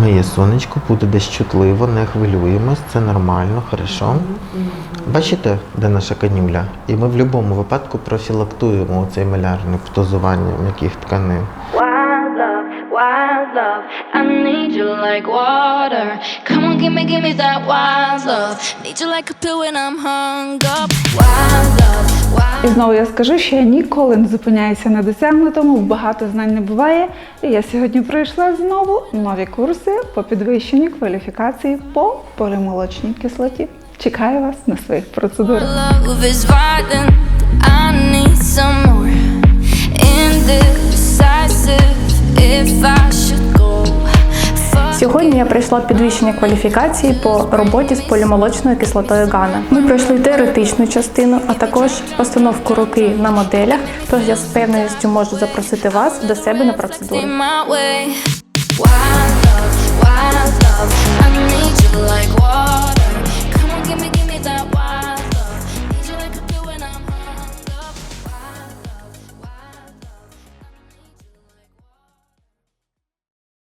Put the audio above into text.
Моє сонечко буде десь чутливо, не хвилюємось, це нормально, хорошо. Бачите, де наша канюля? І ми в будь-якому випадку профілактуємо цей малярний птозування м'яких тканин. Wild love. I need you like water. Come on, give me, give me that wild love. Need you like a pill when I'm hung up. Wild І знову я скажу, що я ніколи не зупиняюся на досягнутому, багато знань не буває. І я сьогодні пройшла знову нові курси по підвищенню кваліфікації по полімолочній кислоті. Чекаю вас на своїх процедурах. Сьогодні я пройшла підвищення кваліфікації по роботі з полімолочною кислотою Гана. Ми пройшли теоретичну частину, а також постановку руки на моделях. Тож я з певністю можу запросити вас до себе на процедуру.